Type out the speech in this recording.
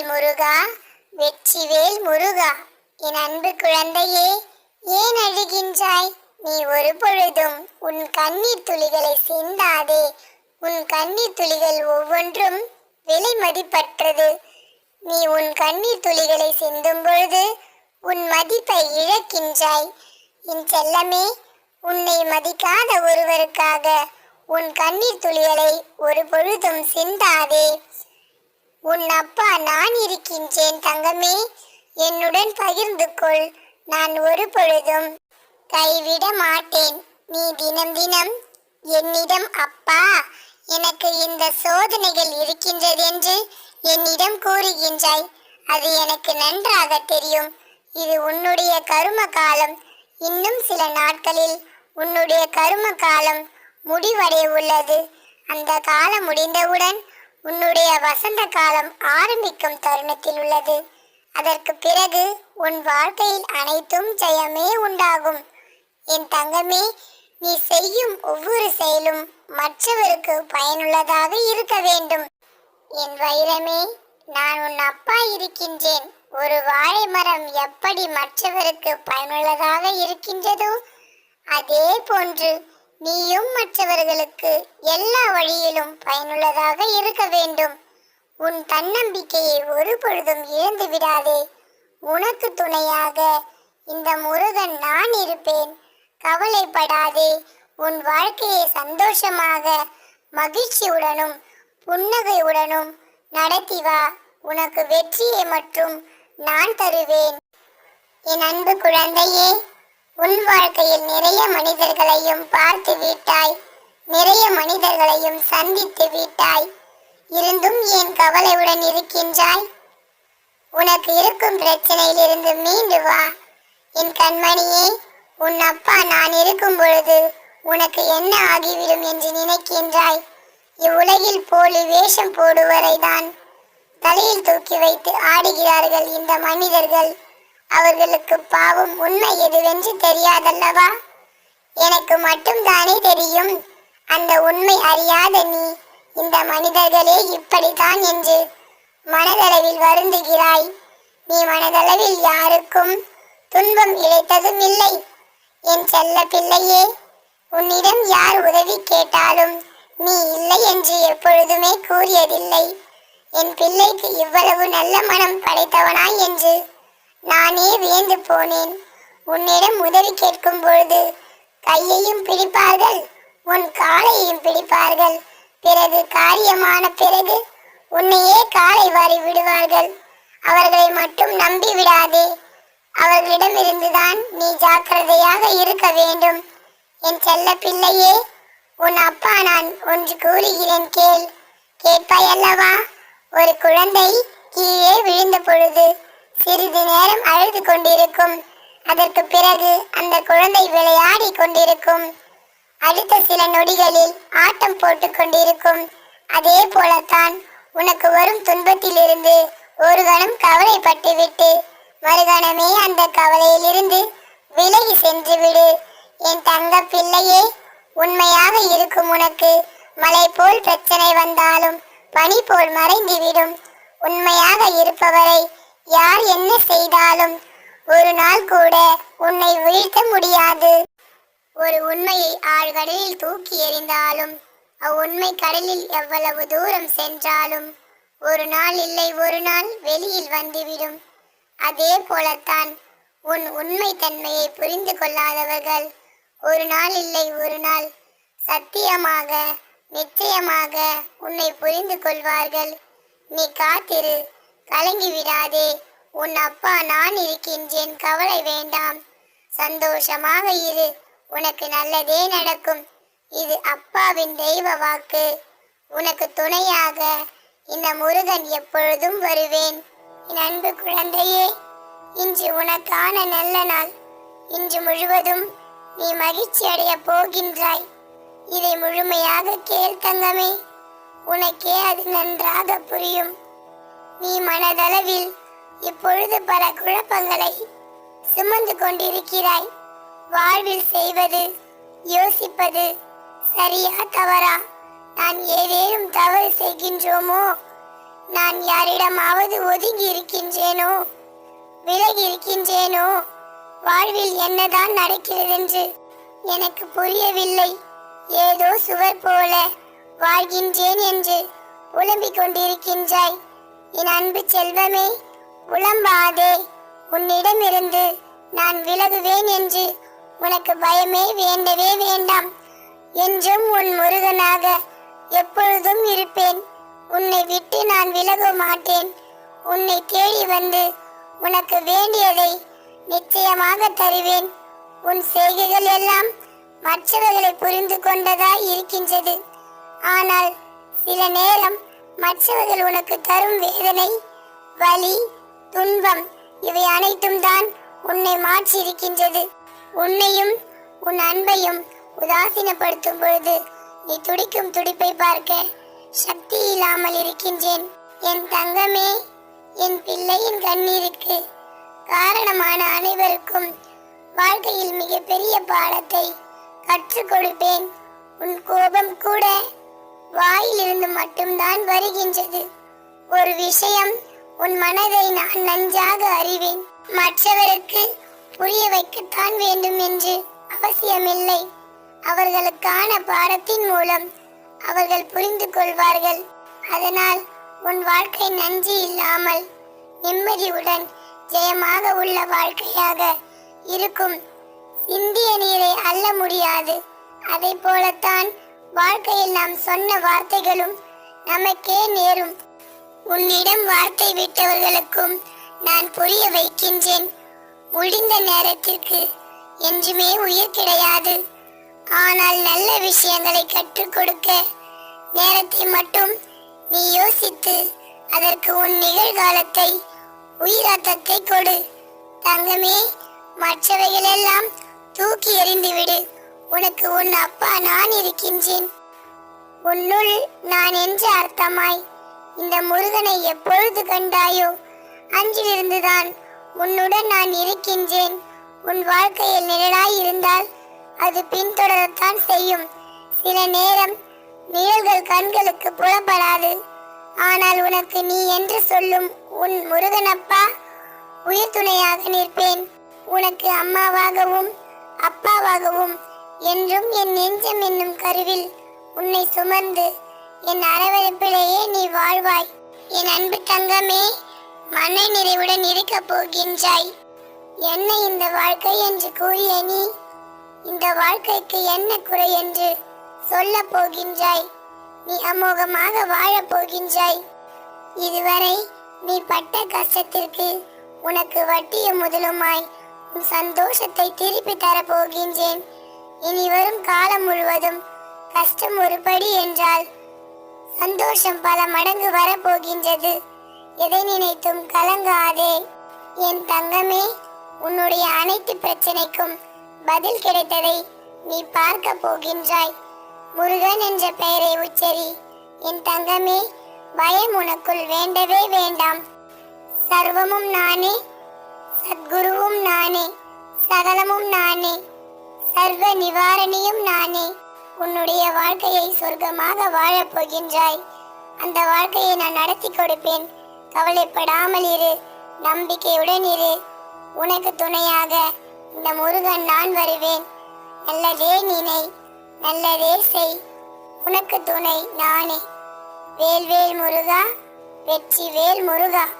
வெற்றிவேல் முருகா வெற்றிவேல் முருகா என் அன்பு குழந்தையே ஏன் அழுகின்றாய்? நீ ஒரு பொழுதும் உன் கண்ணீர் துளிகளை சிந்தாதே. உன் கண்ணீர் துளிகள் ஒவ்வொன்றும் விலை மதிப்பற்றது. நீ உன் கண்ணீர் துளிகளை சிந்தும் பொழுது உன் மதிப்பை இழக்கின்றாய். என் செல்லமே உன்னை மதிக்காத ஒருவருக்காக உன் கண்ணீர் துளிகளை ஒரு பொழுதும் சிந்தாதே. உன் அப்பா நான் இருக்கின்றேன் தங்கமே. என்னுடன் பகிர்ந்து கொள். நான் ஒரு பொழுதும் கைவிட மாட்டேன். நீ தினம் தினம் என்னிடம் அப்பா. எனக்கு இந்த சோதனைகள் இருக்கின்றது என்று என்னிடம் கூறுகின்றாய். அது எனக்கு நன்றாக தெரியும். இது உன்னுடைய கரும காலம். இன்னும் சில நாட்களில் உன்னுடைய கரும காலம் முடிவடைய உள்ளது அந்த காலம் முடிந்தவுடன் உன்னுடைய வசந்த காலம் ஆரம்பிக்கும் தருணத்தில் உள்ளது. அதற்கு பிறகு உன் வாழ்க்கையில் அனைத்தும் ஜெயமே உண்டாகும். என் தங்கமே நீ செய்யும் ஒவ்வொரு செயலும் மற்றவருக்கு பயனுள்ளதாக இருக்க வேண்டும். என் வைரமே நான் உன் அப்பா இருக்கின்றேன். ஒரு வாழை மரம் எப்படி மற்றவருக்கு பயனுள்ளதாக இருக்கின்றதோ அதே போன்று நீயும் மற்றவர்களுக்கு எல்லா வழியிலும் பயனுள்ளதாக இருக்க வேண்டும். உன் தன்னம்பிக்கையை ஒரு பொழுதும் இழந்து விடாதே. உனக்கு துணையாக இந்த முருகன் நான் இருப்பேன். கவலைப்படாதே. உன் வாழ்க்கையை சந்தோஷமாக மகிழ்ச்சியுடனும் புன்னகையுடனும் நடத்தி வா. உனக்கு வெற்றியை மற்றும் நான் தருவேன். என் அன்பு குழந்தையே உன் வாழ்க்கையில் நிறைய மனிதர்களையும் பார்த்து விட்டாய். நிறைய மனிதர்களையும் சந்தித்து விட்டாய். இருந்தும் ஏன் கவலையுடன் இருக்கின்றாய்? உனக்கு இருக்கும் பிரச்சனையிலிருந்து மீண்டு வா. என் கண்மணியே உன் அப்பா நான் இருக்கும் பொழுது உனக்கு என்ன ஆகிவிடும் என்று நினைக்கின்றாய். இவ்வுலகில் போலி வேஷம் போடுவரை தான் தலையில் தூக்கி வைத்து ஆடுகிறார்கள் இந்த மனிதர்கள். அவர்களுக்கு பாவம் உண்மை எதுவென்று தெரியாதல்லவா? எனக்கு மட்டும் தானே தெரியும். அந்த உண்மை அறியாத நீ இந்த மனிதர்களே இப்படித்தான் என்று மனதளவில் வருந்துகிறாய். நீ மனதளவில் யாருக்கும் துன்பம் இழைத்ததும் இல்லை. என் செல்ல பிள்ளையே உன்னிடம் யார் உதவி கேட்டாலும் நீ இல்லை என்று எப்பொழுதுமே கூறியதில்லை. என் பிள்ளைக்கு இவ்வளவு நல்ல மனம் படைத்தவனாய் என்று நானே வியந்து போனேன். உன்னிடம் உதவி கேட்கும் பொழுது கையையும் பிடிப்பார்கள் உன் காலையையும் பிடிப்பார்கள். பிறகு காரியமான பிறகு உன்னையே காலை வாரி விடுவார்கள். அவர்களை மட்டும் நம்பி விடாதே. அவர்களிடமிருந்துதான் நீ ஜாக்கிரதையாக இருக்க வேண்டும். என் செல்ல பிள்ளையே உன் அப்பா நான் ஒன்று கூறுகிறேன் கேள். கேட்பாய் அல்லவா ஒரு குழந்தை கீழே விழுந்த பொழுது சிறிது நேரம் அழுது கொண்டிருக்கும். அதற்கு பிறகு அந்த குழந்தை விளையாடி கொண்டிருக்கும். அடுத்த சில நொடிகளில் ஆட்டம் போட்டுக் கொண்டிருக்கும். அதே போலத்தான் உனக்கு வரும் துன்பத்திலிருந்து ஒரு கணம் கவலைப்பட்டு விட்டு மறுகணமே அந்த கவலையிலிருந்து விலகி சென்று விடு. என் தங்க பிள்ளையே உண்மையாக இருக்கும் உனக்கு மலை போல் பிரச்சனை வந்தாலும் பனி போல் மறைந்துவிடும். உண்மையாக இருப்பவரை யார் என்ன செய்தாலும் ஒரு நாள் கூட உன்னை வீழ்த்த முடியாது. ஒரு உண்மையை ஆழ்கடலில் தூக்கி எறிந்தாலும் அவ்வுண்மை கடலில் எவ்வளவு தூரம் சென்றாலும் ஒரு நாள் இல்லை ஒரு நாள் வெளியில் வந்துவிடும். அதே போலத்தான் உன் உண்மை தன்மையை புரிந்து கொள்ளாதவர்கள் ஒரு நாள் இல்லை ஒரு நாள் சத்தியமாக நிச்சயமாக உன்னை புரிந்து கொள்வார்கள். நீ காத்திரு. கலங்கி விடாதே. உன் அப்பா நான் இருக்கின்றேன். கவலை வேண்டாம். சந்தோஷமாக இரு. உனக்கு நல்லதே நடக்கும். இது அப்பாவின் தெய்வ வாக்கு. உனக்கு துணையாக இந்த முருகன் எப்பொழுதும் வருவேன். என் அன்பு குழந்தையே இன்று உனக்கான நல்ல நாள். இன்று முழுவதும் நீ மகிழ்ச்சி அடைய போகின்றாய். இதை முழுமையாக கேள் தங்கமே. உனக்கே அது நன்றாக புரியும். நீ மனதளவில் இப்பொழுது பல குழப்பங்களை சுமந்து கொண்டிருக்கிறாய். வாழ்வில் செய்வது யோசிப்பது சரியா தவறா? நான் ஏதேனும் தவறு செய்கின்றோமோ? நான் யாரிடமாவது ஒதுங்கி இருக்கின்றேனோ? விலகி இருக்கின்றேனோ? வாழ்வில் என்னதான் நடக்கிறது என்று எனக்கு புரியவில்லை. ஏதோ சுவர் போல வாழ்கின்றேன் என்று புலம்பிக் கொண்டிருக்கின்றாய். என் அன்பு செல்வமே உளம்பாதே உன்னிடமிருந்து நான் விலகுவேன் என்று உனக்கு பயமே வேண்டவே வேண்டாம். என்றும் உன் முருகனாக எப்பொழுதும் இருப்பேன். உன்னை விட்டு நான் விலக மாட்டேன். உன்னை தேடி வந்து உனக்கு வேண்டியதை நிச்சயமாக தருவேன். உன் செய்கைகள் எல்லாம் மற்றவர்களை புரிந்து கொண்டதாய் இருக்கின்றது. ஆனால் சில நேரம் மற்றவர்கள் உனக்கு தரும் வேதனை வலி துன்பம் இவை அனைத்தும் தான் உன்னை மாற்றி இருக்கின்றது உன்னையும் உன் அன்பையும் உதாசீனப்படுத்தும் பொழுது நீ துடிக்கும் துடிப்பை பார்க்க சக்தி இல்லாமல் இருக்கின்றேன். என் தங்கமே என் பிள்ளையின் கண்ணீருக்கு காரணமான அனைவருக்கும் வாழ்க்கையில் மிகப்பெரிய பாடத்தை கற்றுக் கொடுப்பேன். உன் கோபம் கூட வாயிலிருந்து மட்டும்தான் வருகின்றது. ஒரு விஷயம் உன் மனதை நான் நன்றாக அறிவேன். மற்றவருக்கு புரிய வைக்கத்தான் வேண்டும் என்று அவசியமில்லை. அவர்களுக்கான பாடத்தின் மூலம் அவர்கள் புரிந்து கொள்வார்கள். அதனால் உன் வாழ்க்கை நன்றி இல்லாமல் நிம்மதியுடன் ஜெயமாக உள்ள வாழ்க்கையாக இருக்கும். இந்திய நீரை அல்ல முடியாது. அதை போலத்தான் வாழ்க்கையில் நாம் சொன்ன வார்த்தைகளும் நமக்கே நேரும். உன்னிடம் வார்த்தை விட்டவர்களுக்கும் நான் புரிய வைக்கின்றேன். முடிந்த நேரத்திற்கு என்றுமே உயிர் கிடையாது. ஆனால் நல்ல விஷயங்களை கற்றுக் கொடுக்க நேரத்தை மட்டும் நீ யோசித்து அதற்கு உன் நிகழ்காலத்தை உயிராத்தத்தை கொடு. தங்கமே மற்றவைகளெல்லாம் தூக்கி எறிந்துவிடு. உனக்கு உன் அப்பா நான் இருக்கின்றேன். உன்னுள் நான் என்று அர்த்தமாய். இந்த முருகனை எப்பொழுது கண்டாயோ அன்றிலிருந்துதான் உன்னுடன் நான் இருக்கின்றேன். உன் வாழ்க்கையில் நிழலாய் இருந்தால் அது பின்தொடரத்தான் செய்யும். சில நேரம் நிழல்கள் கண்களுக்கு புலப்படாது. ஆனால் உனக்கு நீ என்று சொல்லும் உன் முருகனப்பா உயிர் துணையாக நிற்பேன். உனக்கு அம்மாவாகவும் அப்பாவாகவும் என்றும் என் நெஞ்சம் என்னும் கருவில் உன்னை சுமந்து என் அரவணைப்பிலேயே நீ வாழ்வாய். என் அன்பு தங்கமே மன நிறைவுடன் இருக்கப் போகின்றாய். என்ன இந்த வாழ்க்கை என்று கூறிய நீ? இந்த வாழ்க்கைக்கு என்ன குறை என்று சொல்ல போகின்றாய். நீ அமோகமாக வாழப் போகின்றாய். இதுவரை நீ பட்ட கஷ்டத்திற்கு உனக்கு வட்டிய முதலுமாய் உன் சந்தோஷத்தை திருப்பி தரப் போகின்றேன். இனி வரும் காலம் முழுவதும் கஷ்டம் ஒரு படி என்றால் சந்தோஷம் பல மடங்கு வரப்போகின்றது. எதை நினைத்தும் கலங்காதே. என் தங்கமே உன்னுடைய அனைத்து பிரச்சனைக்கும் பதில் கிடைத்ததை நீ பார்க்க போகின்றாய். முருகன் என்ற பெயரை உச்சரி என் தங்கமே பயம் உனக்குள் வேண்டவே வேண்டாம். சர்வமும் நானே சத்குருவும் நானே சகலமும் நானே சர்வ நிவாரணியும் நானே. உன்னுடைய வாழ்க்கையை சொர்க்கமாக வாழப் போகின்றாய். அந்த வாழ்க்கையை நான் நடத்தி கொடுப்பேன். கவலைப்படாமல் இரு. நம்பிக்கையுடன் இரு. உனக்கு துணையாக இந்த முருகன் நான் வருவேன். நல்லதே நினை. நல்லதே செய். உனக்கு துணை நானே. வேல்வேல் முருகா வெற்றி வேல் முருகா.